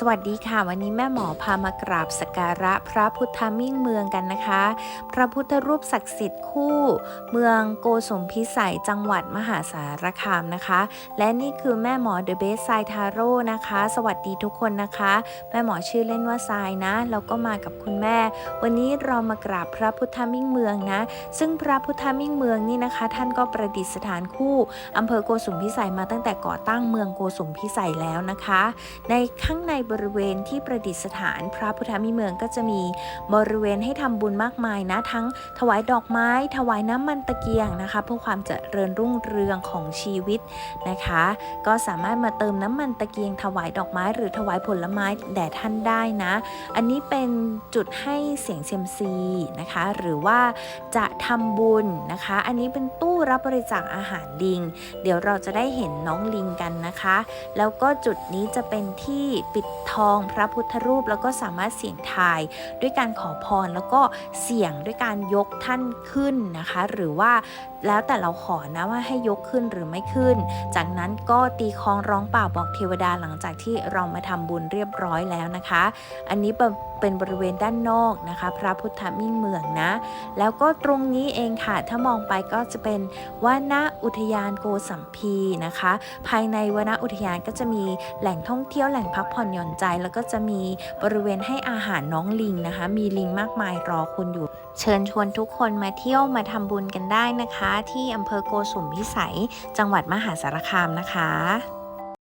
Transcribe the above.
สวัสดีค่ะ วันนี้แม่หมอพามากราบสักการะพระพุทธมิ่งเมืองกันนะคะ พระพุทธรูปศักดิ์สิทธิ์คู่ เมืองโกสมพิสัยจังหวัดมหาสารคามนะคะ และนี่คือแม่หมอเดอะเบสไซทาโร่นะคะ สวัสดีทุกคนนะคะ แม่หมอชื่อเล่นว่าทรายนะแล้วก็มากับคุณแม่ วันนี้เรามากราบพระพุทธมิ่งเมืองนะ ซึ่งพระพุทธมิ่งเมืองนี่นะคะ ท่านก็ประดิษฐานคู่อำเภอโกสุมพิสัยมาตั้งแต่ก่อตั้งเมืองโกสุมพิสัยแล้วนะคะ ในข้างในบริเวณที่ประดิษฐานพระพุทธมิเมืองก็จะมีบริเวณให้ทำบุญมากมายนะ ทั้งถวายดอกไม้ ถวายน้ำมันตะเกียงนะคะ เพื่อความเจริญรุ่งเรืองของชีวิตนะคะ ก็สามารถมาเติมน้ำมันตะเกียง ถวายดอกไม้ หรือถวายผลไม้แด่ท่านได้นะ อันนี้เป็นจุดให้เสียงเซียมซีนะคะ หรือว่าจะทำบุญนะคะ อันนี้เป็นตู้ รับบริจาคอาหารลิง เดี๋ยวเราจะได้เห็นน้องลิงกันนะคะ แล้วก็จุดนี้จะเป็นที่ปิดทองพระพุทธรูปแล้วก็สามารถเสี่ยงทาย ด้วยการขอพรแล้วก็เสี่ยงด้วยการยกท่านขึ้นนะคะ หรือว่าแล้วแต่เราขอนะว่าให้ยกขึ้นหรือไม่ขึ้น จากนั้นก็ตีคองร้องเป่าบอกเทวดาหลังจากที่เรามาทำบุญเรียบร้อยแล้วนะคะ อันนี้เป็นเป็นบริเวณด้านนอกนะคะ พระพุทธมิ่งเมืองนะ แล้วก็ตรงนี้เองค่ะ ถ้ามองไปก็จะเป็นวนาอุทยานโกสัมพีนะคะ ภายในวนาอุทยานก็จะมีแหล่งท่องเที่ยวแหล่งพักผ่อนหย่อนใจ แล้วก็จะมีบริเวณให้อาหารน้องลิงนะคะ มีลิงมากมายรอคุณอยู่ เชิญชวนทุกคนมาเที่ยวมาทำบุญกันได้นะคะ ที่อำเภอโกสุมพิสัย จังหวัดมหาสารคามนะคะ